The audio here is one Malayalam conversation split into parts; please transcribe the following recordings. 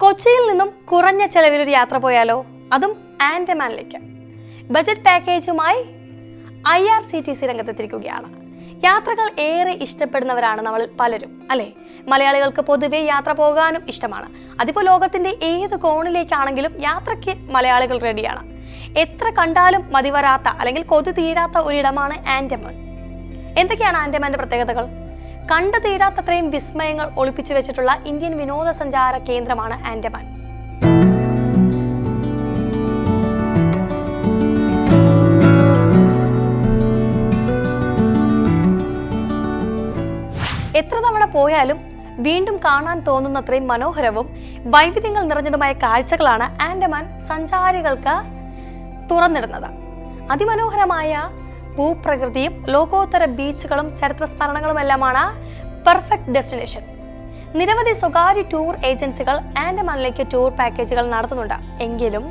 കൊച്ചിയിൽ നിന്നും കുറഞ്ഞ ചെലവിൽ ഒരു യാത്ര പോയാലോ? അതും ആൻഡമാനിലേക്ക്. Budget പാക്കേജുമായി I R C T C രംഗത്തെത്തിരിക്കുകയാണ് യാത്രകൾ ഏറെ ഇഷ്ടപ്പെടുന്നവരാണ് നമ്മൾ പലരും അല്ലേ? മലയാളികൾക്ക് പൊതുവെ യാത്ര പോകാനും ഇഷ്ടമാണ്. അതിപ്പോൾ ലോകത്തിന്റെ ഏത് കോണിലേക്കാണെങ്കിലും യാത്രയ്ക്ക് മലയാളികൾ റെഡിയാണ്. എത്ര കണ്ടാലും മതിവരാത്ത അല്ലെങ്കിൽ കൊതി തീരാത്ത ഒരിടമാണ് ആൻഡമാൻ. എന്തൊക്കെയാണ് ആൻഡമാന്റെ പ്രത്യേകതകൾ? കണ്ടു തീരാത്തത്രയും വിസ്മയങ്ങൾ ഒളിപ്പിച്ചു വെച്ചിട്ടുള്ള ഇന്ത്യൻ വിനോദസഞ്ചാര കേന്ദ്രമാണ് ആൻഡമാൻ. എത്ര തവണ പോയാലും വീണ്ടും കാണാൻ തോന്നുന്നത്രയും മനോഹരവും വൈവിധ്യങ്ങൾ നിറഞ്ഞതുമായ കാഴ്ചകളാണ് ആൻഡമാൻ സഞ്ചാരികൾക്ക് തുറന്നിടുന്നത്. അതിമനോഹരമായ ഭൂപ്രകൃതിയും ലോകോത്തര ബീച്ചുകളും ചരിത്ര സ്മരണകളുമെല്ലാമാണ് പെർഫെക്റ്റ് ഡെസ്റ്റിനേഷൻ. നിരവധി സ്വകാര്യ ടൂർ ഏജൻസികൾ ആൻഡമാനിലേക്ക് ടൂർ പാക്കേജുകൾ നടത്തുന്നുണ്ട്. എങ്കിലും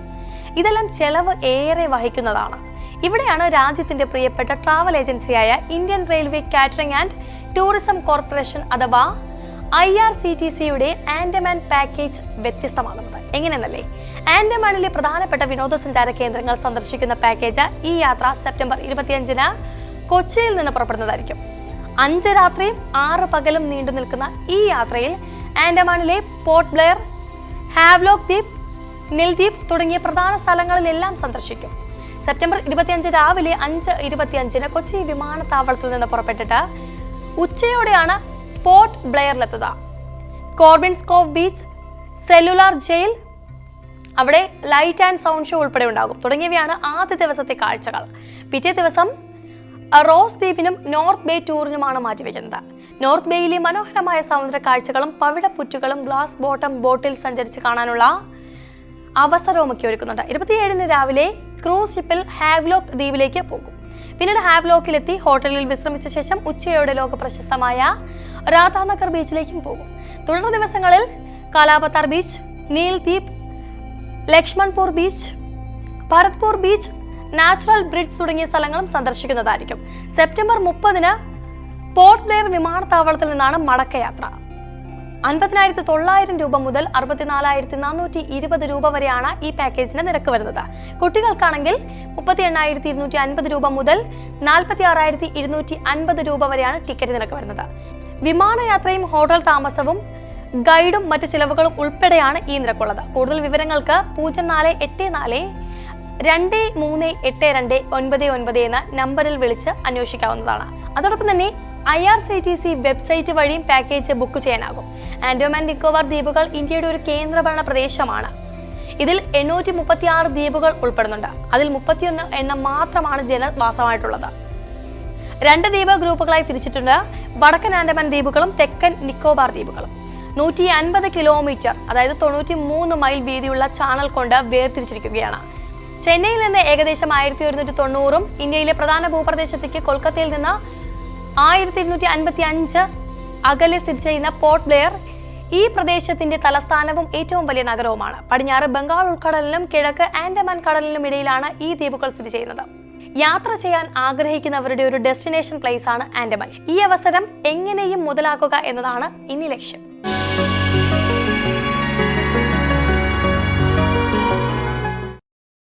ഇതെല്ലാം ചെലവ് ഏറെ വഹിക്കുന്നതാണ്. ഇവിടെയാണ് രാജ്യത്തിന്റെ പ്രിയപ്പെട്ട ട്രാവൽ ഏജൻസിയായ Indian railway catering and tourism corporation അഥവാ ഐ ആർ സി ടി സിയുടെ ആൻഡമാൻ പാക്കേജ് വ്യത്യസ്തമാകുന്നത് എങ്ങനെയെന്നല്ലേ? ആൻഡമാനിലെ പ്രധാനപ്പെട്ട വിനോദസഞ്ചാര കേന്ദ്രങ്ങൾ സന്ദർശിക്കുന്ന പാക്കേജ് ഈ യാത്ര സെപ്റ്റംബർ ഇരുപത്തിയഞ്ചിന് കൊച്ചിയിൽ നിന്ന് പുറപ്പെടുന്നതായിരിക്കും. അഞ്ച് രാത്രിയും ആറ് പകലും നീണ്ടു നിൽക്കുന്ന ഈ യാത്രയിൽ ആൻഡമാനിലെ പോർട്ട് ബ്ലെയർ ഹാവ്ലോക്ക് ദ്വീപ് നിൽദ്വീപ് തുടങ്ങിയ പ്രധാന സ്ഥലങ്ങളിലെല്ലാം സന്ദർശിക്കും. സെപ്റ്റംബർ ഇരുപത്തിയഞ്ച് രാവിലെ അഞ്ച് ഇരുപത്തിയഞ്ചിന് കൊച്ചി വിമാനത്താവളത്തിൽ നിന്ന് പുറപ്പെട്ടിട്ട് ഉച്ചയോടെയാണ് port ബ്ലെയറിലെത്തുക. Corbyn's Cove Beach Cellular Jail അവിടെ ലൈറ്റ് ആൻഡ് സൗണ്ട് ഷോ ഉൾപ്പെടെ ഉണ്ടാകും. തുടങ്ങിയവയാണ് ആദ്യ ദിവസത്തെ കാഴ്ചകൾ. പിറ്റേ ദിവസം റോസ് ദ്വീപിനും നോർത്ത് ബേ ടൂറിനുമാണ് മാറ്റിവെക്കുന്നത്. നോർത്ത് ബേയിലെ മനോഹരമായ സമുദ്ര കാഴ്ചകളും പവിഴപ്പുറ്റുകളും ഗ്ലാസ് ബോട്ടം ബോട്ടിൽ സഞ്ചരിച്ച് കാണാനുള്ള അവസരവുമൊക്കെ ഒരുക്കുന്നുണ്ട്. ഇരുപത്തിയേഴിന് രാവിലെ ക്രൂസ് ഷിപ്പിൽ ഹാവ്ലോക്ക് ദ്വീപിലേക്ക് പോകും. പിന്നീട് ഹാവ്ലോക്കിലെത്തി ഹോട്ടലിൽ വിശ്രമിച്ച ശേഷം ഉച്ചയോടെ ലോക പ്രശസ്തമായ രാധാനഗർ ബീച്ചിലേക്കും പോകും. തുടർ ദിവസങ്ങളിൽ കാലാപത്താർ ബീച്ച് നീൽ ദ്വീപ് Laxmanpur beach Bharatpur beach natural bridge തുടങ്ങിയ സ്ഥലങ്ങളും സന്ദർശിക്കുന്നതായിരിക്കും. സെപ്റ്റംബർ മുപ്പതിന് പോർട്ട് ബ്ലെയർ വിമാനത്താവളത്തിൽ നിന്നാണ് മടക്കയാത്ര. അൻപതിനായിരത്തി തൊള്ളായിരം രൂപ മുതൽ അറുപത്തിനാലായിരത്തി നാനൂറ്റി ഇരുപത് രൂപ വരെയാണ് ഈ പാക്കേജിന്റെ നിരക്ക് വരുന്നത്. കുട്ടികൾക്കാണെങ്കിൽ മുപ്പത്തി എണ്ണായിരത്തി ഇരുന്നൂറ്റി അൻപത് രൂപ മുതൽ നാൽപ്പത്തി ആറായിരത്തി ഇരുന്നൂറ്റി അൻപത് രൂപ വരെയാണ് ടിക്കറ്റ് നിരക്ക് വരുന്നത്. വിമാനയാത്രയും ഹോട്ടൽ താമസവും ഗൈഡും മറ്റു ചിലവുകളും ഉൾപ്പെടെയാണ് ഈ നിരക്കുള്ളത്. കൂടുതൽ വിവരങ്ങൾക്ക് പൂജ്യം നാല് എട്ട് നാല് രണ്ട് മൂന്ന് എട്ട് രണ്ട് ഒൻപത് ഒൻപത് എന്ന നമ്പറിൽ വിളിച്ച് അന്വേഷിക്കാവുന്നതാണ്. അതോടൊപ്പം തന്നെ I R C T C website വഴിയും പാക്കേജ് ബുക്ക് ചെയ്യാനാകും. ആൻഡമാൻ നിക്കോബാർ ദ്വീപുകൾ ഇന്ത്യയുടെ ഒരു കേന്ദ്രഭരണ പ്രദേശമാണ്. ഇതിൽ എണ്ണൂറ്റി മുപ്പത്തി ആറ് ദ്വീപുകൾ ഉൾപ്പെടുന്നുണ്ട്. അതിൽ മുപ്പത്തിയൊന്ന് എണ്ണം മാത്രമാണ് ജനവാസമായിട്ടുള്ളത്. രണ്ട് ദ്വീപ് ഗ്രൂപ്പുകളായി തിരിച്ചിട്ടുണ്ട്. വടക്കൻ ആൻഡമാൻ ദ്വീപുകളും തെക്കൻ നിക്കോബാർ ദ്വീപുകളും. നൂറ്റി അൻപത് കിലോമീറ്റർ അതായത് തൊണ്ണൂറ്റി മൂന്ന് മൈൽ വീതിയുള്ള ചാനൽ കൊണ്ട് വേർതിരിച്ചിരിക്കുകയാണ്. ചെന്നൈയിൽ നിന്ന് ഏകദേശം ആയിരത്തി ഒരുന്നൂറ്റി തൊണ്ണൂറും ഇന്ത്യയിലെ പ്രധാന ഭൂപ്രദേശത്തേക്ക് കൊൽക്കത്തയിൽ നിന്ന് ആയിരത്തി ഇരുന്നൂറ്റി അൻപത്തി അഞ്ച് അകലെ സ്ഥിതി ചെയ്യുന്ന പോർട്ട് ബ്ലെയർ ഈ പ്രദേശത്തിന്റെ തലസ്ഥാനവും ഏറ്റവും വലിയ നഗരവുമാണ്. പടിഞ്ഞാറ് ബംഗാൾ ഉൾക്കടലിനും കിഴക്ക് ആൻഡമാൻ കടലിലും ഇടയിലാണ് ഈ ദ്വീപുകൾ സ്ഥിതി ചെയ്യുന്നത്. യാത്ര ചെയ്യാൻ ആഗ്രഹിക്കുന്നവരുടെ ഒരു ഡെസ്റ്റിനേഷൻ പ്ലേസ് ആണ് ആൻഡമാൻ. ഈ അവസരം എങ്ങനെയും മുതലാക്കുക എന്നതാണ് ഇനി ലക്ഷ്യം.